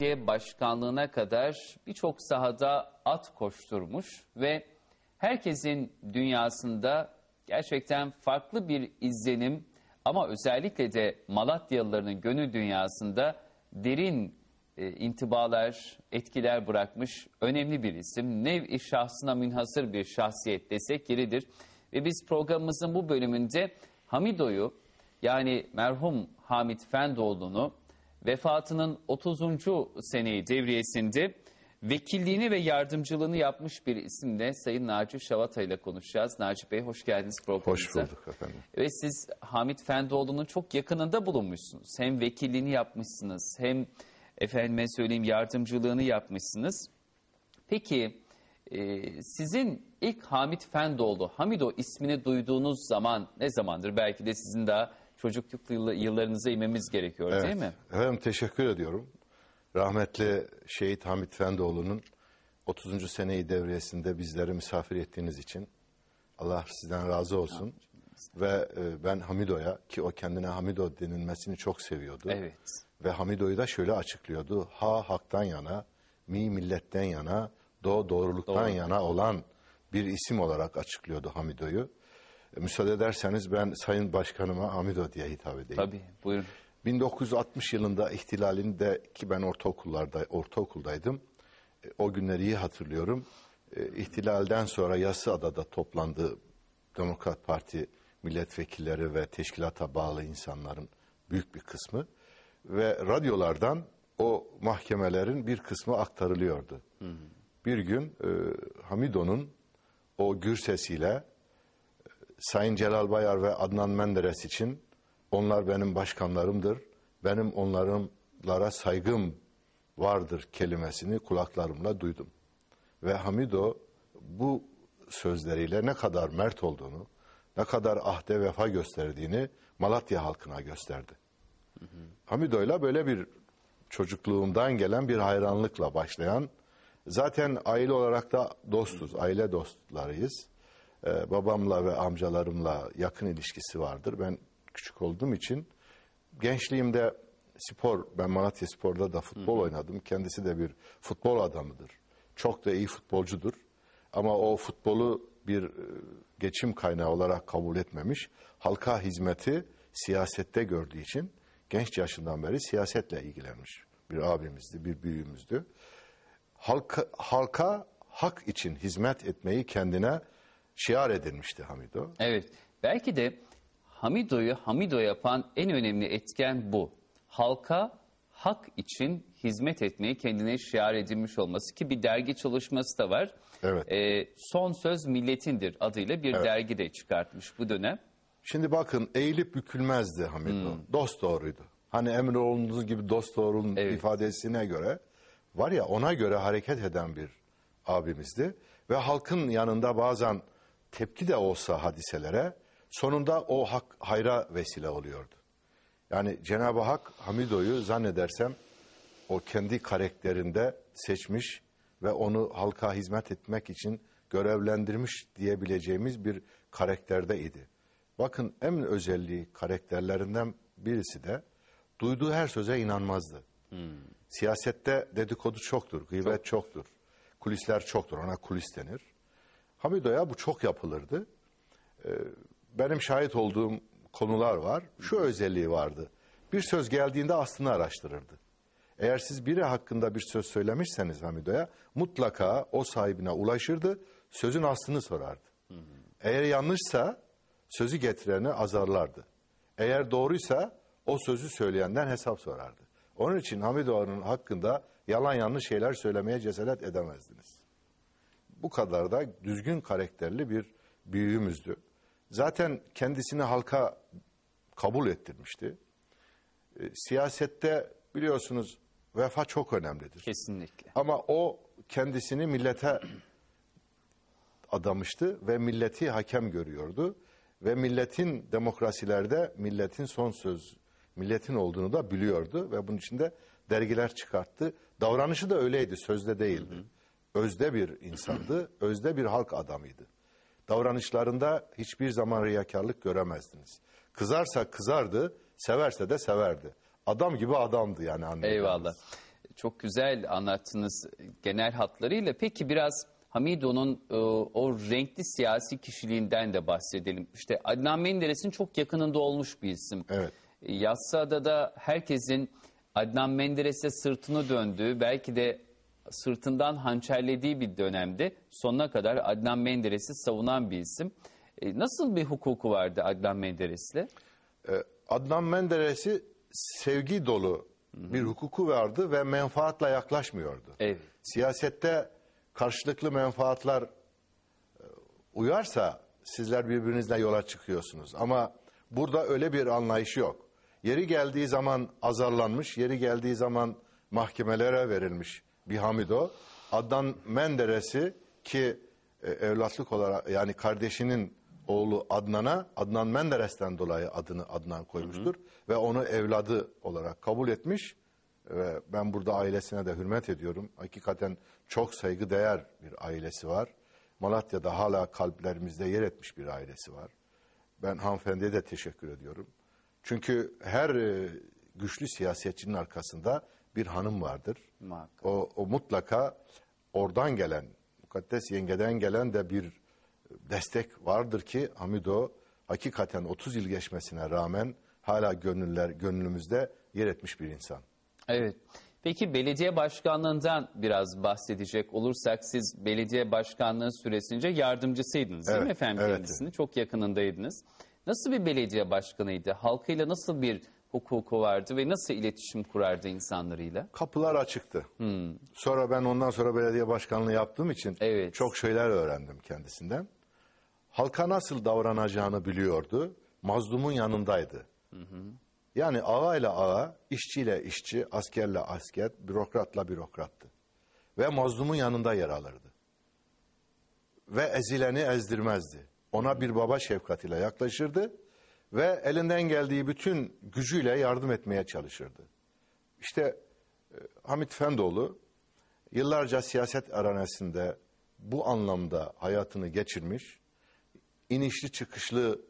belediye başkanlığına kadar birçok sahada at koşturmuş ve herkesin dünyasında gerçekten farklı bir izlenim ama özellikle de Malatyalıların gönül dünyasında derin e, intibalar, etkiler bırakmış önemli bir isim. Nev-i şahsına münhasır bir şahsiyet desek yeridir. Ve biz programımızın bu bölümünde Hamido'yu yani merhum Hamit Fendoğlu'nu vefatının 30. seneyi devriyesinde vekilliğini ve yardımcılığını yapmış bir isimle Sayın Naci Şavata ile konuşacağız. Naci Bey hoş geldiniz programımıza. Hoş bulduk efendim. Ve siz Hamit Fendoğlu'nun çok yakınında bulunmuşsunuz. Hem vekilliğini yapmışsınız hem efendime söyleyeyim yardımcılığını yapmışsınız. Peki e, sizin ilk Hamit Fendoğlu, Hamido ismini duyduğunuz zaman ne zamandır? Belki de sizin daha çocukluk yıll- yıllarınıza inmemiz gerekiyor değil Evet. mi? Efendim teşekkür ediyorum. Rahmetli Şehit Hamit Fendoğlu'nun 30. seneyi devriyesinde bizleri misafir ettiğiniz için Allah sizden razı olsun. Ve e, ben Hamido'ya ki o kendine Hamido denilmesini çok seviyordu. Evet. Ve Hamido'yu da şöyle açıklıyordu. Ha haktan yana, mi milletten yana, do doğruluktan Doğru. yana olan bir isim olarak açıklıyordu Hamido'yu. Müsaade ederseniz ben Sayın Başkanıma Hamido diye hitap edeyim. Tabii buyurun. 1960 yılında ihtilalinde ki ben ortaokullarda ortaokuldaydım. E, O günleri iyi hatırlıyorum. E, İhtilalden sonra Yassıada'da toplandı Demokrat Parti milletvekilleri ve teşkilata bağlı insanların büyük bir kısmı ve radyolardan o mahkemelerin bir kısmı aktarılıyordu. Bir gün e, Hamido'nun o gür sesiyle Sayın Celal Bayar ve Adnan Menderes için onlar benim başkanlarımdır. Benim onlarınlara saygım vardır kelimesini kulaklarımla duydum. Ve Hamido bu sözleriyle ne kadar mert olduğunu, ne kadar ahde vefa gösterdiğini Malatya halkına gösterdi. Hamido'yla böyle bir çocukluğumdan gelen bir hayranlıkla başlayan, zaten aile olarak da dostuz, aile dostlarıyız. Ee, babamla ve amcalarımla yakın ilişkisi vardır. Ben küçük olduğum için gençliğimde spor, ben Malatya Spor'da da futbol oynadım. Kendisi de bir futbol adamıdır. Çok da iyi futbolcudur. Ama o futbolu bir e, geçim kaynağı olarak kabul etmemiş. Halka hizmeti siyasette gördüğü için genç yaşından beri siyasetle ilgilenmiş bir abimizdi, bir büyüğümüzdü. Halka, halka hak için hizmet etmeyi kendine şiar edinmişti Hamido. Evet. Belki de Hamido'yu Hamido yapan en önemli etken bu. Halka hak için hizmet etmeyi kendine şiar edinmiş olması ki bir dergi çalışması da var. Evet. Ee, Son Söz Milletindir adıyla bir dergi de çıkartmış bu dönem. Şimdi bakın eğilip bükülmezdi Hamido. Dost doğruydu. Hani emri olduğunuz gibi dost doğrunun Evet. ifadesine göre var ya ona göre hareket eden bir abimizdi. Ve halkın yanında bazen tepki de olsa hadiselere sonunda o hak hayra vesile oluyordu. Yani Cenab-ı Hak Hamido'yu zannedersem o kendi karakterinde seçmiş ve onu halka hizmet etmek için görevlendirmiş diyebileceğimiz bir karakterde idi. Bakın en özelliği karakterlerinden birisi de duyduğu her söze inanmazdı. Siyasette dedikodu çoktur, gıybet çoktur, kulisler çoktur, ona kulis denir. Hamido'ya bu çok yapılırdı. Ee, benim şahit olduğum konular var. Şu özelliği vardı. Bir söz geldiğinde aslını araştırırdı. Eğer siz biri hakkında bir söz söylemişseniz Hamido'ya mutlaka o sahibine ulaşırdı, sözün aslını sorardı. Eğer yanlışsa sözü getireni azarlardı. Eğer doğruysa o sözü söyleyenden hesap sorardı. Onun için Hamido'nun hakkında yalan yanlış şeyler söylemeye cesaret edemezdiniz. Bu kadar da düzgün karakterli bir büyüğümüzdü. Zaten kendisini halka kabul ettirmişti. E, siyasette biliyorsunuz vefa çok önemlidir. Kesinlikle. Ama o kendisini millete adamıştı ve milleti hakem görüyordu. Ve milletin demokrasilerde milletin son söz, milletin olduğunu da biliyordu ve bunun için de dergiler çıkarttı. Davranışı da öyleydi, sözde değildi. Özde bir insandı, özde bir halk adamıydı. Davranışlarında hiçbir zaman riyakarlık göremezdiniz. Kızarsa kızardı, severse de severdi. Adam gibi adamdı yani anlayacağınız. Eyvallah. Çok güzel anlattınız genel hatlarıyla. Peki biraz Hamido'nun e, o renkli siyasi kişiliğinden de bahsedelim. İşte Adnan Menderes'in çok yakınında olmuş bir isim. Evet. Yassıada'da herkesin Adnan Menderes'e sırtını döndüğü, belki de sırtından hançerlediği bir dönemde sonuna kadar Adnan Menderes'i savunan bir isim. E, Nasıl bir hukuku vardı Adnan Menderes'le? Ee, Adnan Menderes'i sevgi dolu bir hukuku vardı ve menfaatla yaklaşmıyordu. Evet. Siyasette karşılıklı menfaatler e, uyarsa sizler birbirinizle yola çıkıyorsunuz. Ama burada öyle bir anlayış yok. Yeri geldiği zaman azarlanmış, yeri geldiği zaman mahkemelere verilmiş bir Hamido. Adnan Menderes'i ki e, evlatlık olarak yani kardeşinin oğlu Adnan'a Adnan Menderes'ten dolayı adını Adnan koymuştur ve onu evladı olarak kabul etmiş ve ben burada ailesine de hürmet ediyorum. Hakikaten çok saygıdeğer bir ailesi var. Malatya'da hala kalplerimizde yer etmiş bir ailesi var. Ben hanımefendiye de teşekkür ediyorum. Çünkü her e, güçlü siyasetçinin arkasında bir hanım vardır. Muhakkak. O, o mutlaka oradan gelen, mukaddes yengeden gelen de bir destek vardır ki Hamido hakikaten 30 yıl geçmesine rağmen hala gönüller gönlümüzde yer etmiş bir insan. Evet. Peki belediye başkanlığından biraz bahsedecek olursak siz belediye başkanlığı süresince yardımcısıydınız değil mi Evet, efendim evet. kendisini? Çok yakınındaydınız. Nasıl bir belediye başkanıydı? Halkıyla nasıl bir hukuku vardı ve nasıl iletişim kurardı insanlarıyla? Kapılar açıktı. Sonra ben ondan sonra belediye başkanlığı yaptığım için Evet. çok şeyler öğrendim kendisinden. Halka nasıl davranacağını biliyordu. Mazlumun yanındaydı. Yani ağayla ağa, işçiyle işçi, askerle asker, bürokratla bürokrattı. Ve mazlumun yanında yer alırdı. Ve ezileni ezdirmezdi. Ona bir baba şefkatiyle yaklaşırdı ve elinden geldiği bütün gücüyle yardım etmeye çalışırdı. İşte e, Hamit Fendoğlu yıllarca siyaset aranasında bu anlamda hayatını geçirmiş, inişli çıkışlı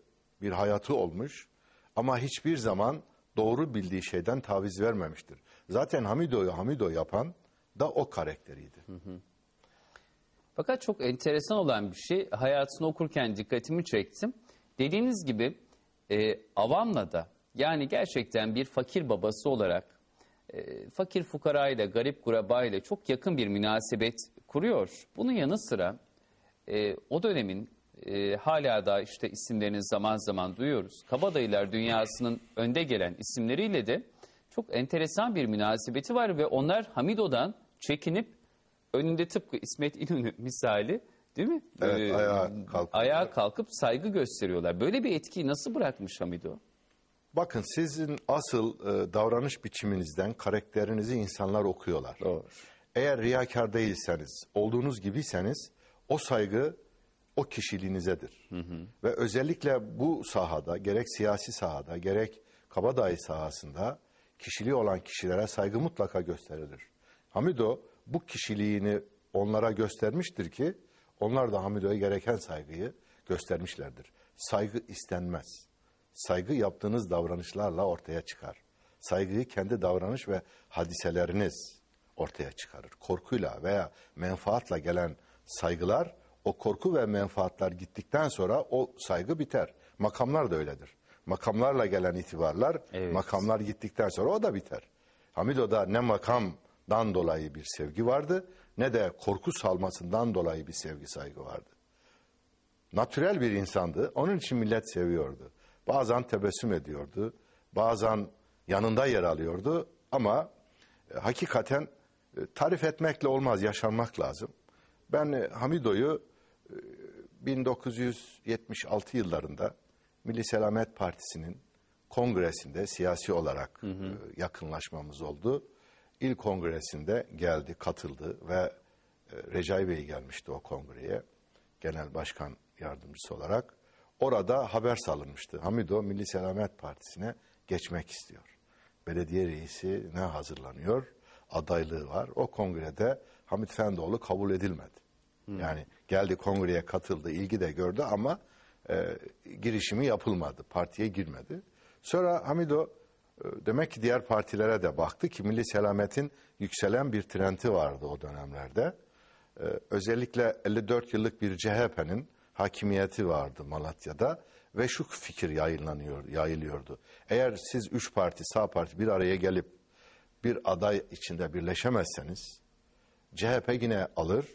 bir hayatı olmuş ama hiçbir zaman doğru bildiği şeyden taviz vermemiştir. Zaten Hamido'yu Hamido yapan da o karakteriydi. Fakat çok enteresan olan bir şey hayatını okurken dikkatimi çektim. Dediğiniz gibi e, avamla da yani gerçekten bir fakir babası olarak e, fakir fukarayla, garip gurabayla çok yakın bir münasebet kuruyor. Bunun yanı sıra e, o dönemin e, hala da işte isimlerini zaman zaman duyuyoruz. Kabadayılar dünyasının önde gelen isimleriyle de çok enteresan bir münasebeti var ve onlar Hamido'dan çekinip önünde tıpkı İsmet İnönü misali değil mi? Evet, Ee, ayağa kalkıp- ayağa kalkıp saygı gösteriyorlar. Böyle bir etkiyi nasıl bırakmış Hamido? Bakın sizin asıl e, davranış biçiminizden karakterinizi insanlar okuyorlar. Doğru. Eğer riyakar değilseniz, olduğunuz gibiyseniz o saygı o kişiliğinizedir. Ve özellikle bu sahada, gerek siyasi sahada, gerek kabadayı sahasında kişiliği olan kişilere saygı mutlaka gösterilir. Hamido bu kişiliğini onlara göstermiştir ki onlar da Hamido'ya gereken saygıyı göstermişlerdir. Saygı istenmez. Saygı yaptığınız davranışlarla ortaya çıkar. Saygıyı kendi davranış ve hadiseleriniz ortaya çıkarır. Korkuyla veya menfaatla gelen saygılar, o korku ve menfaatler gittikten sonra o saygı biter. Makamlar da öyledir. Makamlarla gelen itibarlar, Evet. makamlar gittikten sonra o da biter. Hamido'da ne makamdan dolayı bir sevgi vardı, ne de korku salmasından dolayı bir sevgi saygı vardı natürel bir insandı. Onun için millet seviyordu. Bazen tebessüm ediyordu. Bazen yanında yer alıyordu. Ama e, hakikaten e, tarif etmekle olmaz, yaşanmak lazım. Ben e, Hamido'yu e, 1976 yıllarında Milli Selamet Partisi'nin kongresinde siyasi olarak e, yakınlaşmamız oldu. İlk kongresinde geldi, katıldı ve e, Recai Bey gelmişti o kongreye genel başkan yardımcısı olarak. Orada haber salınmıştı. Hamido Milli Selamet Partisi'ne geçmek istiyor. Belediye reisi ne hazırlanıyor? Adaylığı var. O kongrede Hamit Fendoğlu kabul edilmedi. Yani geldi kongreye katıldı, ilgi de gördü ama e, girişimi yapılmadı. Partiye girmedi. Sonra Hamido Demek ki diğer partilere de baktı ki milli selametin yükselen bir trendi vardı o dönemlerde. E, Özellikle 54 yıllık bir CHP'nin hakimiyeti vardı Malatya'da ve şu fikir yayınlanıyor, yayılıyordu. Eğer siz üç parti, sağ parti bir araya gelip bir aday içinde birleşemezseniz CHP yine alır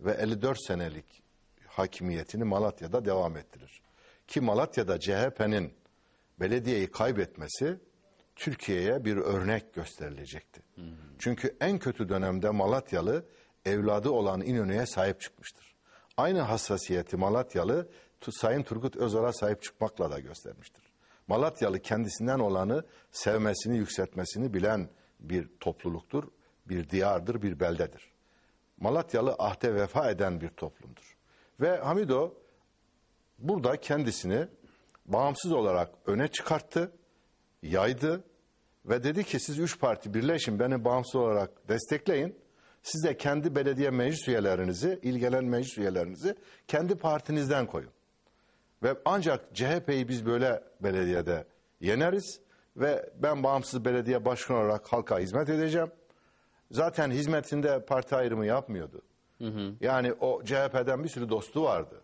ve 54 senelik hakimiyetini Malatya'da devam ettirir. Ki Malatya'da CHP'nin belediyeyi kaybetmesi Türkiye'ye bir örnek gösterilecekti. Çünkü en kötü dönemde Malatyalı evladı olan İnönü'ye sahip çıkmıştır. Aynı hassasiyeti Malatyalı Sayın Turgut Özal'a sahip çıkmakla da göstermiştir. Malatyalı kendisinden olanı sevmesini, yükseltmesini bilen bir topluluktur, bir diyardır, bir beldedir. Malatyalı ahde vefa eden bir toplumdur. Ve Hamido burada kendisini bağımsız olarak öne çıkarttı, yaydı ve dedi ki siz üç parti birleşin beni bağımsız olarak destekleyin. Siz de kendi belediye meclis üyelerinizi, ilgilenen meclis üyelerinizi kendi partinizden koyun. Ve ancak CHP'yi biz böyle belediyede yeneriz ve ben bağımsız belediye başkanı olarak halka hizmet edeceğim. Zaten hizmetinde parti ayrımı yapmıyordu. Yani o CHP'den bir sürü dostu vardı.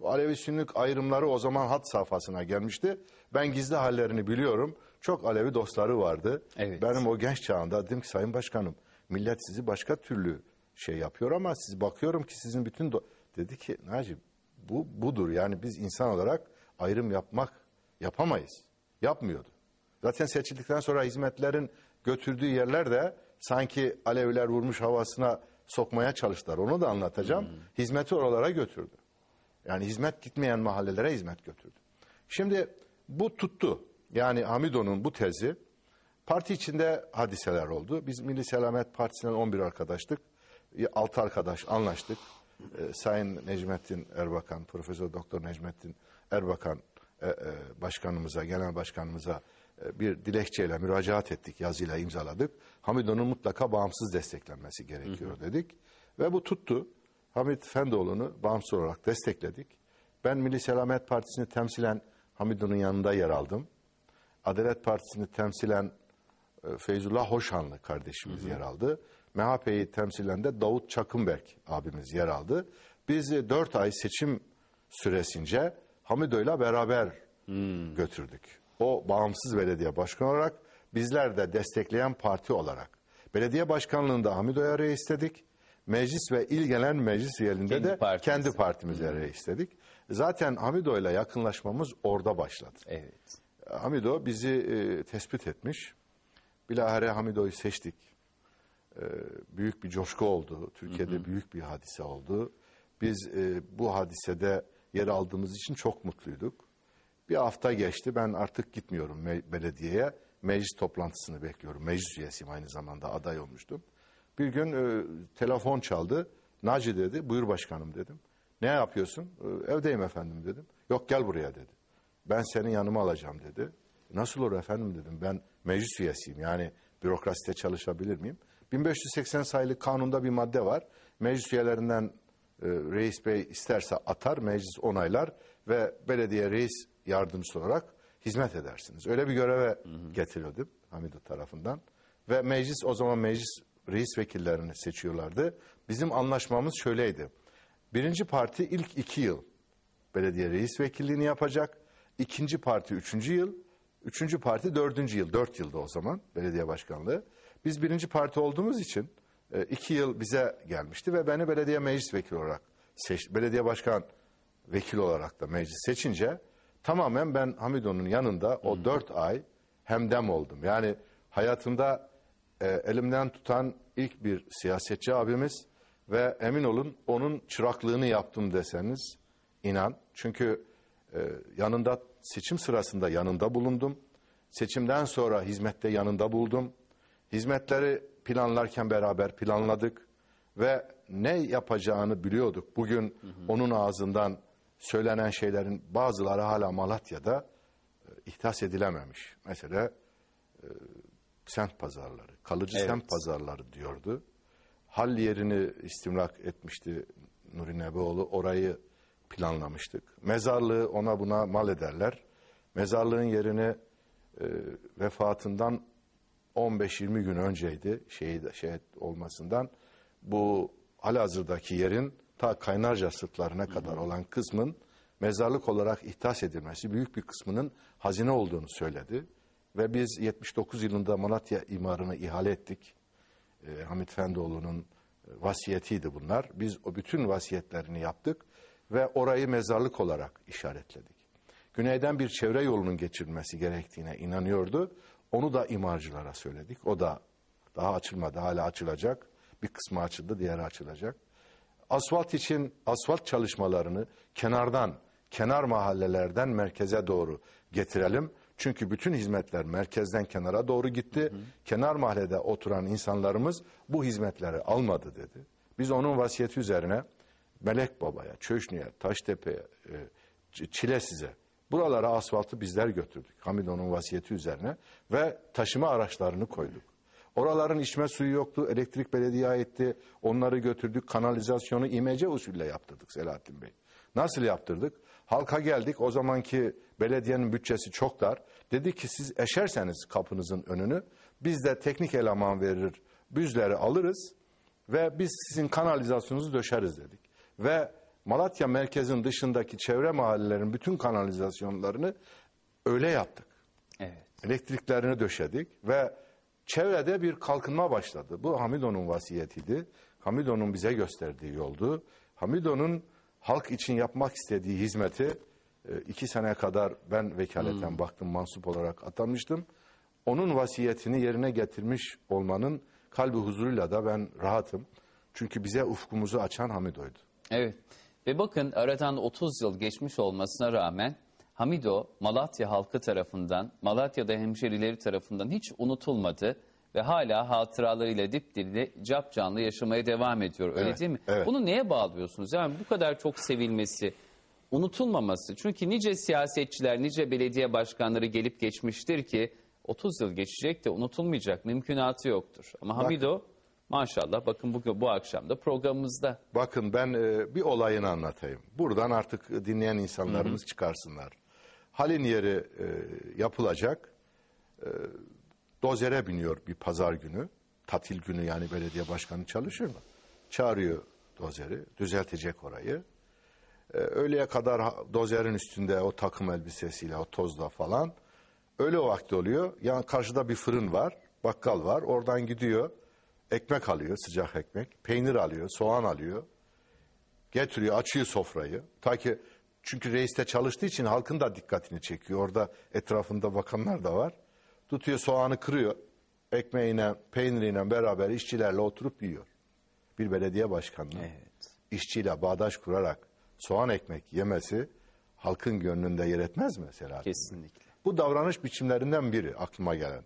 Bu Alevi Sünnik ayrımları o zaman hat safhasına gelmişti. Ben gizli hallerini biliyorum. Çok Alevi dostları vardı. Evet. Benim o genç çağında dedim ki Sayın Başkanım millet sizi başka türlü şey yapıyor ama siz bakıyorum ki sizin bütün do-" dedi ki Naci bu budur yani biz insan olarak ayrım yapmak yapamayız. Yapmıyordu. Zaten seçildikten sonra hizmetlerin götürdüğü yerler de sanki Aleviler vurmuş havasına sokmaya çalıştılar. Onu da anlatacağım. Hizmeti oralara götürdü. Yani hizmet gitmeyen mahallelere hizmet götürdü. Şimdi bu tuttu. Yani Hamido'nun bu tezi parti içinde hadiseler oldu. Biz Milli Selamet Partisi'nden 11 arkadaştık. 6 arkadaş anlaştık. Ee, Sayın Necmettin Erbakan, Profesör Doktor Necmettin Erbakan e, e, başkanımıza, genel başkanımıza e, bir dilekçeyle müracaat ettik, yazıyla imzaladık. Hamido'nun mutlaka bağımsız desteklenmesi gerekiyor dedik. Ve bu tuttu. Hamit Fendoğlu'nu bağımsız olarak destekledik. Ben Milli Selamet Partisi'ni temsilen Hamido'nun yanında yer aldım. Adalet Partisi'ni temsilen e, Feyzullah Hoşanlı kardeşimiz yer aldı. MHP'yi temsilen de Davut Çakınberk abimiz yer aldı. Biz e, dört ay seçim süresince Hamido'yla beraber götürdük. O bağımsız belediye başkanı olarak bizler de destekleyen parti olarak. Belediye başkanlığında Hamido'ya reistedik. Meclis ve il gelen meclis üyeliğinde Kendi de partiniz. kendi partimize reistedik. Zaten Hamido'yla yakınlaşmamız orada başladı. Evet. Hamido bizi e, tespit etmiş. Bilahare Hamido'yu seçtik. E, büyük bir coşku oldu. Türkiye'de büyük bir hadise oldu. Biz e, bu hadisede yer aldığımız için çok mutluyduk. Bir hafta geçti. Ben artık gitmiyorum me- belediyeye. Meclis toplantısını bekliyorum. Meclis üyesiyim aynı zamanda aday olmuştum. Bir gün e, telefon çaldı. Naci dedi. Buyur başkanım dedim. Ne yapıyorsun? "E, evdeyim efendim dedim. Yok gel buraya dedi. Ben senin yanıma alacağım dedi. Nasıl olur efendim dedim. Ben meclis üyesiyim. Yani bürokraside çalışabilir miyim? 1580 sayılı kanunda bir madde var. Meclis üyelerinden e, reis bey isterse atar, meclis onaylar ve belediye reis yardımcısı olarak hizmet edersiniz. Öyle bir göreve getirildim Hamido tarafından. Ve meclis o zaman meclis reis vekillerini seçiyorlardı. Bizim anlaşmamız şöyleydi. Birinci parti ilk iki yıl belediye reis vekilliğini yapacak. İkinci parti üçüncü yıl, üçüncü parti dördüncü yıl, dört yılda o zaman belediye başkanlığı. Biz birinci parti olduğumuz için e, iki yıl bize gelmişti ve beni belediye meclis vekili olarak seç, belediye başkan vekil olarak da meclis seçince tamamen ben Hamido'nun yanında o dört ay hemdem oldum. Yani hayatımda e, elimden tutan ilk bir siyasetçi abimiz ve emin olun onun çıraklığını yaptım deseniz inan. Çünkü e, yanında seçim sırasında yanında bulundum. Seçimden sonra hizmette yanında buldum. Hizmetleri planlarken beraber planladık ve ne yapacağını biliyorduk. Bugün onun ağzından söylenen şeylerin bazıları hala Malatya'da e, ihtas edilememiş. Mesela e, semt pazarları, kalıcı Evet. semt pazarları diyordu. Hal yerini istimlak etmişti Nuri Nebioğlu. Orayı planlamıştık. Mezarlığı ona buna mal ederler. Mezarlığın yerini e, vefatından 15-20 gün önceydi şehit, şehit olmasından. Bu halihazırdaki yerin ta Kaynarca sırtlarına kadar olan kısmın mezarlık olarak ihtas edilmesi büyük bir kısmının hazine olduğunu söyledi. Ve biz 79 yılında Malatya imarını ihale ettik. E, Hamit Fendoğlu'nun e, vasiyetiydi bunlar. Biz o bütün vasiyetlerini yaptık ve orayı mezarlık olarak işaretledik. Güneyden bir çevre yolunun geçirilmesi gerektiğine inanıyordu. Onu da imarcılara söyledik. O da daha açılmadı, hala açılacak. Bir kısmı açıldı, diğeri açılacak. Asfalt için asfalt çalışmalarını kenardan, kenar mahallelerden merkeze doğru getirelim. Çünkü bütün hizmetler merkezden kenara doğru gitti. Kenar mahallede oturan insanlarımız bu hizmetleri almadı dedi. Biz onun vasiyeti üzerine Melek Baba'ya, Çöşnü'ye, Taştepe'ye, e, Çilesiz'e buralara asfaltı bizler götürdük. Hamido'nun vasiyeti üzerine ve taşıma araçlarını koyduk. Oraların içme suyu yoktu, elektrik belediye aitti. Onları götürdük, kanalizasyonu imece usulle yaptırdık Selahattin Bey. Nasıl yaptırdık? Halka geldik, o zamanki belediyenin bütçesi çok dar. Dedi ki siz eşerseniz kapınızın önünü, biz de teknik eleman verir, büzleri alırız ve biz sizin kanalizasyonunuzu döşeriz dedik. Ve Malatya merkezin dışındaki çevre mahallelerin bütün kanalizasyonlarını öyle yaptık Evet. elektriklerini döşedik ve çevrede bir kalkınma başladı. Bu Hamido'nun vasiyetiydi. Hamido'nun bize gösterdiği yoldu. Hamido'nun halk için yapmak istediği hizmeti e, iki sene kadar ben vekaleten baktım mansup olarak atanmıştım. Onun vasiyetini yerine getirmiş olmanın kalbi huzuruyla da ben rahatım. Çünkü bize ufkumuzu açan Hamido'ydu. Evet. Ve bakın aradan 30 yıl geçmiş olmasına rağmen Hamido Malatya halkı tarafından, Malatya'da hemşerileri tarafından hiç unutulmadı ve hala hatıralarıyla dipdiri cap canlı yaşamaya devam ediyor. Öyle Evet, değil mi? evet. Bunu neye bağlıyorsunuz? Yani bu kadar çok sevilmesi, unutulmaması. Çünkü nice siyasetçiler, nice belediye başkanları gelip geçmiştir ki 30 yıl geçecek de unutulmayacak mümkünatı yoktur. Ama Hamido maşallah bakın bugün bu akşam da programımızda. Bakın ben e, bir olayını anlatayım. Buradan artık dinleyen insanlarımız çıkarsınlar. Halin yeri e, yapılacak. E, dozere biniyor bir pazar günü. Tatil günü yani belediye başkanı çalışıyor mu? Çağırıyor dozeri, düzeltecek orayı. E, öğleye kadar dozerin üstünde o takım elbisesiyle, o tozla falan. Öyle vakti oluyor. Yani karşıda bir fırın var, bakkal var. Oradan gidiyor, ekmek alıyor, sıcak ekmek. Peynir alıyor, soğan alıyor. Getiriyor, açıyor sofrayı. Ta ki çünkü reiste çalıştığı için halkın da dikkatini çekiyor. Orada etrafında bakanlar da var. Tutuyor soğanı kırıyor. Ekmeğine, peyniriyle beraber işçilerle oturup yiyor. Bir belediye başkanının Evet. işçiyle bağdaş kurarak soğan ekmek yemesi halkın gönlünde yer etmez mi mesela? Kesinlikle. Bu davranış biçimlerinden biri aklıma gelen.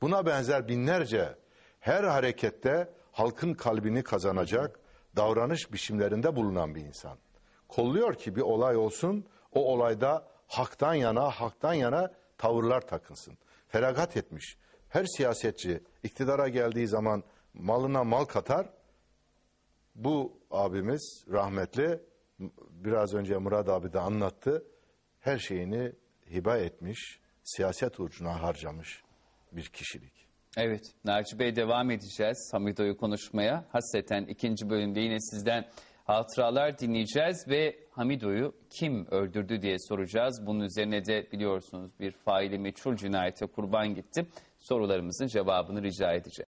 Buna benzer binlerce her harekette halkın kalbini kazanacak davranış biçimlerinde bulunan bir insan. Kolluyor ki bir olay olsun, o olayda haktan yana, haktan yana tavırlar takınsın. Feragat etmiş. Her siyasetçi iktidara geldiği zaman malına mal katar, bu abimiz rahmetli biraz önce Murat abi de anlattı. Her şeyini hibe etmiş, siyaset ucuna harcamış bir kişilik. Evet, Naci Bey devam edeceğiz Hamido'yu konuşmaya. Hasreten ikinci bölümde yine sizden hatıralar dinleyeceğiz ve Hamido'yu kim öldürdü diye soracağız. Bunun üzerine de biliyorsunuz bir faili meçhul cinayete kurban gitti. Sorularımızın cevabını rica edeceğiz.